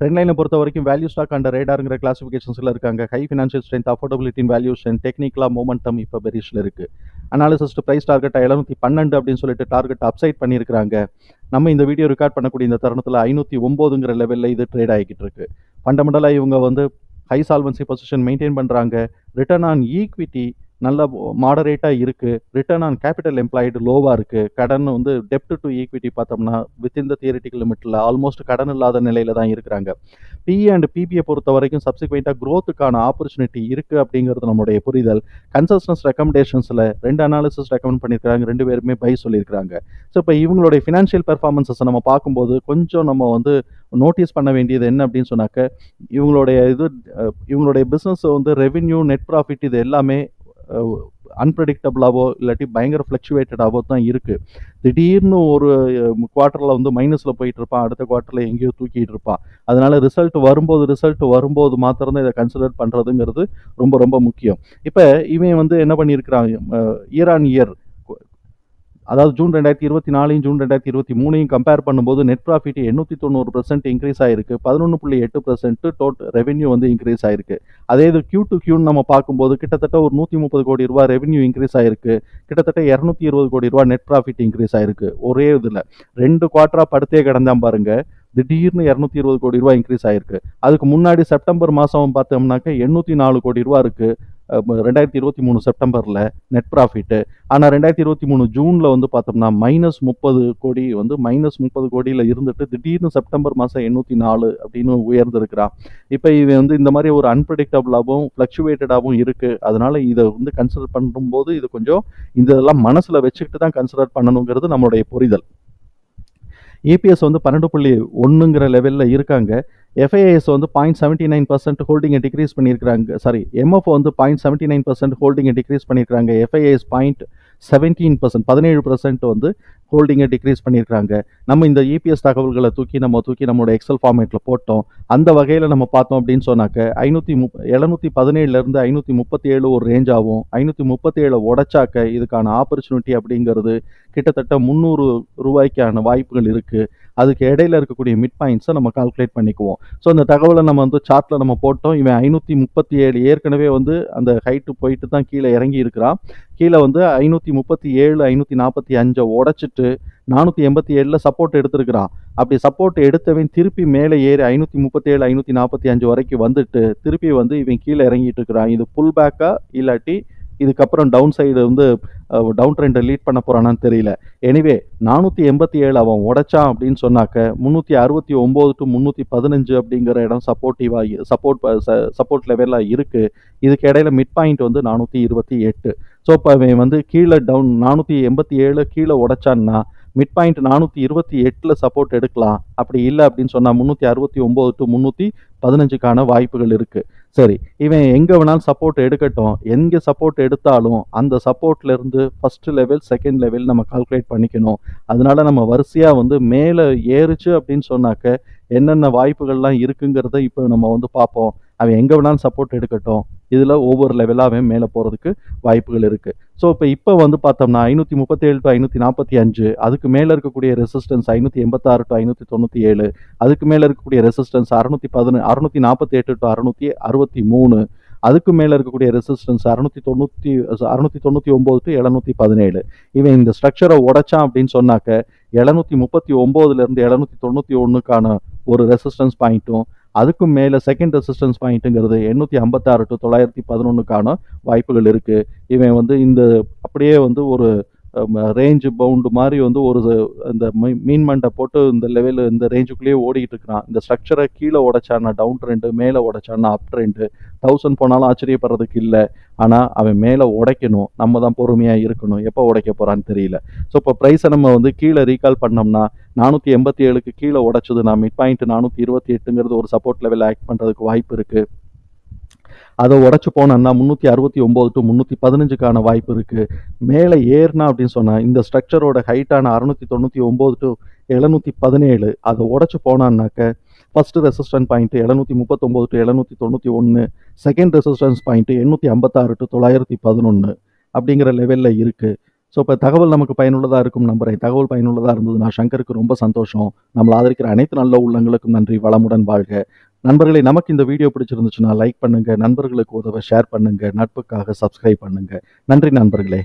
Trend பொறுத்த வரைக்கும் value stock and ரேடாருங்கிற கிளாசிஃபிகேஷன்ஸில் இருக்காங்க. ஹை ஃபினான்ஷியல் ஸ்ட்ரென்த் அஃபோர்டபிலிட்டின் வேல்யூ ஸ்ட்ரென்த் டெக்னிக்கலாக மூமெண்டம் இப்போ பெரிஷில் இருக்குது அனாலிசிஸ்ட் ப்ரைஸ் டார்கெட்டை எழுநூற்றி பன்னெண்டு அப்படின்னு சொல்லிட்டு டார்கெட் அப்சைட் பண்ணியிருக்காங்க நம்ம இந்த வீடியோ ரெக்கார்ட் பண்ணக்கூடிய இந்த தருணத்தில் ஐநூற்றி ஒம்போதுங்கிற லெவலில் இது ட்ரேட் ஆகிக்கிட்டு இருக்கு. ஃபண்டமெண்டலாக இவங்க வந்து ஹை சால்வன்சி பொசிஷன் மெயின்டைன் பண்ணுறாங்க ரிட்டர்ன் ஆன் ஈக்விட்டி நல்ல மாடரேட்டாக இருக்குது ரிட்டர்ன் ஆன் கேபிட்டல் எம்ப்ளாய்டு லோவாக இருக்குது கடன் வந்து டெப்ட் டு ஈக்விட்டி பார்த்தோம்னா வித்தின் த தியரிட்டிக்கல் லிமிட்டில் ஆல்மோஸ்ட் கடன் இல்லாத நிலையில தான் இருக்கிறாங்க. பிஇ அண்ட் பிபியை பொறுத்த வரைக்கும் சப்சிக்வெண்ட்டாக க்ரோத்துக்கான ஆப்பர்ச்சுனிட்டி இருக்குது அப்படிங்கிறது நம்முடைய புரிதல். கன்சல்டன்ஸ் ரெக்கமெண்டேஷன்ஸில் ரெண்டு அனாலிசிஸ் ரெக்கமெண்ட் பண்ணியிருக்காங்க ரெண்டு பேருமே பை சொல்லியிருக்கிறாங்க. ஸோ இப்போ இவங்களுடைய ஃபினான்ஷியல் பெர்ஃபார்மன்ஸஸ் நம்ம பார்க்கும்போது கொஞ்சம் நம்ம வந்து நோட்டீஸ் பண்ண வேண்டியது என்ன அப்படின்னு சொன்னாக்க இவங்களுடைய இது இவங்களுடைய பிஸ்னஸ் வந்து ரெவின்யூ நெட் ப்ராஃபிட் இது எல்லாமே அன்பிரடிக்டபிளாவோ இல்லாட்டி பயங்கர ஃப்ளக்சுவேட்டடாவோ தான் இருக்குது திடீர்னு ஒரு குவார்ட்டரில் வந்து மைனஸில் போயிட்டு இருப்பான் அடுத்த குவார்ட்டரில் எங்கேயோ தூக்கிட்டு இருப்பான். அதனால் ரிசல்ட் வரும்போது ரிசல்ட் வரும்போது மாத்திரம் இதை கன்சிடர் பண்ணுறதுங்கிறது ரொம்ப ரொம்ப முக்கியம். இப்போ இவன் வந்து என்ன பண்ணியிருக்கிறான்? இயர் ஆன் இயர் அதாவது ஜூன் ரெண்டாயிரத்தி இருபத்தி நாலையும் ஜூன் ரெண்டாயிரத்தி இருபத்தி மூணையும் கம்பேர் பண்ணும்போது நெட் ப்ராஃபிட் எண்ணூற்றி தொண்ணூறு பர்சன்ட் இன்க்ரீஸ் ஆயிருக்கு. பதினொன்று புள்ளி எட்டு பர்சன்ட் டோட் ரெவென்யூ வந்து இன்க்ரீஸ் ஆயிருக்கு. அதே இது கியூ டு கியூன்னு நம்ம பார்க்கும்போது கிட்டத்தட்ட ஒரு நூற்றி முப்பது கோடி ரூபா ரெவென்யூ இன்க்ரீஸ் ஆயிருக்கு. கிட்டத்தட்ட இரநூத்தி இருபது கோடி ரூபா நெட் ப்ராஃபிட் இன்க்ரீஸ் ஆயிருக்கு. ஒரே இதில். ரெண்டு குவார்ட்டராக படுத்தே கிடந்தான் பாருங்க. திடீர்னு இரநூத்தி இருபது கோடி ரூபா இன்க்ரீஸ் ஆயிருக்கு. அதுக்கு முன்னாடி செப்டம்பர் மாதம் பார்த்தோம்னாக்க எண்ணூற்றி நாலு கோடி ரூபா இருக்குது ரெண்டாயிரத்தி இருபத்தி மூணு செப்டம்பரில் நெட் ப்ராஃபிட்டு ஆனால் ரெண்டாயிரத்தி இருபத்தி மூணு ஜூனில் வந்து பார்த்தோம்னா மைனஸ் முப்பது கோடி வந்து மைனஸ் முப்பது கோடியில் இருந்துட்டு திடீர்னு செப்டம்பர் மாதம் எண்ணூற்றி நாலு அப்படின்னு உயர்ந்திருக்கிறான். இப்போ இவன் வந்து இந்த மாதிரி ஒரு அன்பிரடிக்டபுளாகவும் ஃப்ளக்சுவேட்டடாகவும் இருக்குது அதனால் இதை வந்து கன்சிடர் பண்ணும்போது இது கொஞ்சம் இதெல்லாம் மனசில் வச்சுக்கிட்டு தான் கன்சிடர் பண்ணணுங்கிறது நம்மளுடைய புரிதல். ஏபிஎஸ் வந்து பன்னெண்டு புள்ளி ஒன்றுங்கிற லெவலில் இருக்காங்க. எஃப்ஐஎஸ் வந்து பாயிண்ட் செவன்ட்டி நைன் பர்சன்ட் ஹோல்டிங்கை டிக்ரீஸ் பண்ணியிருக்காங்க சாரி எம்எஃப் வந்து பாயிண்ட் செவன்ட்டி நைன் பர்சன்ட் ஹோல்டிங்கை டிக்ரீஸ் பண்ணியிருக்காங்க எஃப்ஐஎஸ் பாயிண்ட் செவன்டீன் பர்சன்ட் பதினேழு பர்சன்ட் வந்து ஹோல்டிங்கை டிக்ரீஸ் பண்ணியிருக்காங்க நம்ம இந்த இபிஎஸ் தகவல்களை தூக்கி நம்ம தூக்கி நம்மளோட எக்ஸல் ஃபார்மேட்டில் போட்டோம். அந்த வகையில் நம்ம பார்த்தோம் அப்படின்னு சொன்னாக்க ஐநூற்றி முப் எழுநூற்றி பதினேழுலேருந்து ஐநூற்றி முப்பத்தி ஏழு ஒரு ரேஞ்ச் ஆகும். ஐநூற்றி முப்பத்தி ஏழு உடச்சாக்க இதுக்கான ஆப்பர்ச்சுனிட்டி அப்படிங்கிறது கிட்டத்தட்ட முந்நூறு ரூபாய்க்கான வாய்ப்புகள் இருக்குது அதுக்கு இடையில இருக்கக்கூடிய மிட் பாயிண்ட்ஸை நம்ம கால்குலேட் பண்ணிக்குவோம். ஸோ அந்த தகவலை நம்ம வந்து சார்ட்டில் நம்ம போட்டோம். இவன் ஐநூற்றி முப்பத்தி ஏழு ஏற்கனவே வந்து அந்த ஹைட்டு போயிட்டு தான் கீழே இறங்கி இருக்கிறான். கீழே வந்து ஐநூற்றி முப்பத்தி ஏழு ஐநூற்றி நாற்பத்தி அஞ்சை உடச்சிட்டு நானூற்றி எண்பத்தி ஏழில் சப்போர்ட் எடுத்திருக்கிறான். அப்படி சப்போர்ட் எடுத்தவன் திருப்பி மேலே ஏறி ஐநூற்றி முப்பத்தி ஏழு ஐநூற்றி நாற்பத்தி அஞ்சு வரைக்கும் வந்துட்டு திருப்பி வந்து இவன் கீழே இறங்கிட்டு இருக்கிறான். இது புல் பேக்கா இல்லாட்டி இதுக்கப்புறம் டவுன் சைடு வந்து டவுன் ட்ரெண்டை லீட் பண்ண போகிறானான்னு தெரியல. எனிவே நானூற்றி எண்பத்தி ஏழு அவன் உடைச்சான் அப்படின்னு சொன்னாக்க முந்நூற்றி அறுபத்தி ஒம்பது டு முந்நூற்றி பதினஞ்சு அப்படிங்கிற இடம் சப்போர்ட்டிவாக சப்போர்ட் சப்போர்ட் லெவலில் இருக்குது இதுக்கு இடையில மிட் பாயிண்ட் வந்து நானூற்றி இருபத்தி எட்டு. ஸோ இப்போ அவன் வந்து கீழே டவுன் நானூற்றி எண்பத்தி ஏழு கீழே உடைச்சான்னா மிட் பாயிண்ட் நானூற்றி இருபத்தி எட்டில் சப்போர்ட் எடுக்கலாம். அப்படி இல்லை அப்படின்னு சொன்னால் முந்நூற்றி அறுபத்தி ஒம்பது டு முந்நூற்றி பதினஞ்சுக்கான வாய்ப்புகள் இருக்குது சரி இவன் எங்கே வேணாலும் சப்போர்ட் எடுக்கட்டும். எங்கே சப்போர்ட் எடுத்தாலும் அந்த சப்போர்ட்லேருந்து ஃபஸ்ட்டு லெவல் செகண்ட் லெவல் நம்ம கால்குலேட் பண்ணிக்கணும். அதனால நம்ம வரிசையாக வந்து மேலே ஏறுச்சு அப்படின்னு சொன்னாக்க என்னென்ன வாய்ப்புகள்லாம் இருக்குங்கிறத இப்போ நம்ம வந்து பார்ப்போம். அவன் எங்கே வேணாலும் சப்போர்ட் எடுக்கட்டும். இதில் ஒவ்வொரு லெவலாகவே மேலே போகிறதுக்கு வாய்ப்புகள் இருக்குது ஸோ இப்போ இப்போ வந்து பார்த்தோம்னா ஐநூற்றி முப்பத்தேழு டு ஐநூற்றி நாற்பத்தி அஞ்சு அதுக்கு மேலே இருக்கக்கூடிய ரெசிஸ்டன்ஸ் ஐநூற்றி எண்பத்தாறு டு ஐநூற்றி தொண்ணூற்றி ஏழு அதுக்கு மேலே இருக்கக்கூடிய ரெசிஸ்டன்ஸ் அறுநூற்றி பதினு அறுநூற்றி நாற்பத்தி எட்டு டு அறுநூற்றி அறுபத்தி மூணு அதுக்கு மேலே இருக்கக்கூடிய ரெசிஸ்டன்ஸ் அறுநூற்றி தொண்ணூற்றி அறுநூற்றி தொண்ணூற்றி ஒம்பது டு எழுநூற்றி பதினேழு இவன் இந்த ஸ்ட்ரக்சரை உடைச்சான் அப்படின்னு சொன்னாக்க எழுநூற்றி முப்பத்தி ஒம்போதுலேருந்து எழுநூற்றி தொண்ணூற்றி ஒன்றுக்கான ஒரு ரெசிஸ்டன்ஸ் பாயிண்ட்டும் அதுக்கும் மேலே செகண்ட் ரெசிஸ்டன்ஸ் பாயிண்ட்டுங்கிறது எண்ணூற்றி ஐம்பத்தாறு டு தொள்ளாயிரத்தி பதினொன்றுக்கான வாய்ப்புகள் இருக்குது இவன் வந்து இந்த அப்படியே வந்து ஒரு ரேஞ்சு பவுண்டு மாதிரி வந்து ஒரு இந்த மீன் மண்டை போட்டு இந்த லெவலு இந்த ரேஞ்சுக்குள்ளேயே ஓடிக்கிட்டு இருக்கிறான். இந்த ஸ்ட்ரக்சரை கீழே உடைச்சானா டவுன் ட்ரெண்டு மேலே உடைச்சானா அப் ட்ரெண்டு தௌசண்ட் போனாலும் ஆச்சரியப்படுறதுக்கு இல்லை. ஆனால் அவன் மேலே உடைக்கணும். நம்ம தான் பொறுமையாக இருக்கணும். எப்போ உடைக்க போகிறான்னு தெரியல. ஸோ இப்போ ப்ரைஸை நம்ம வந்து கீழே ரீகால் பண்ணோம்னா நானூற்றி எண்பத்தி ஏழுக்கு கீழே உடைச்சது நான் மிட் பாயிண்ட் நானூற்றி இருபத்தி எட்டுங்கிறது ஒரு சப்போர்ட் லெவல் ஆக்ட் பண்ணுறதுக்கு வாய்ப்பு இருக்குது அதை உடைச்சு போனோம்னா முந்நூற்றி அறுபத்தி ஒம்பது டு முந்நூற்றி பதினஞ்சுக்கான வாய்ப்பு இருக்குது மேலே ஏறினா அப்படின்னு சொன்னால் இந்த ஸ்ட்ரக்சரோட ஹைட்டான அறுநூற்றி தொண்ணூற்றி ஒம்பது டு எழுநூற்றி பதினேழு அதை உடைச்சு போனான்னாக்க ஃபஸ்ட்டு ரெசிஸ்டன்ட் பாயிண்ட்டு எழுநூற்றி முப்பத்தொம்போது டு எழுநூற்றி தொண்ணூற்றி ஒன்று செகண்ட் ரெசிஸ்டன்ஸ் பாயிண்ட்டு எண்ணூற்றி ஐம்பத்தாறு டு தொள்ளாயிரத்தி பதினொன்று அப்படிங்கிற லெவலில் இருக்குது ஸோ இப்போ தகவல் நமக்கு பயனுள்ளதாக இருக்கும் நம்புறேன். தகவல் பயனுள்ளதாக இருந்ததுன்னா சங்கருக்கு ரொம்ப சந்தோஷம். நம்மளை ஆதரிக்கிற அனைத்து நல்ல உள்ளங்களுக்கும் நன்றி. வளமுடன் வாழ்க. நண்பர்களை நமக்கு இந்த வீடியோ பிடிச்சிருந்துச்சுன்னா லைக் பண்ணுங்க நண்பர்களுக்கு உதவ ஷேர் பண்ணுங்க நட்புக்காக சப்ஸ்கிரைப் பண்ணுங்க. நன்றி நண்பர்களே.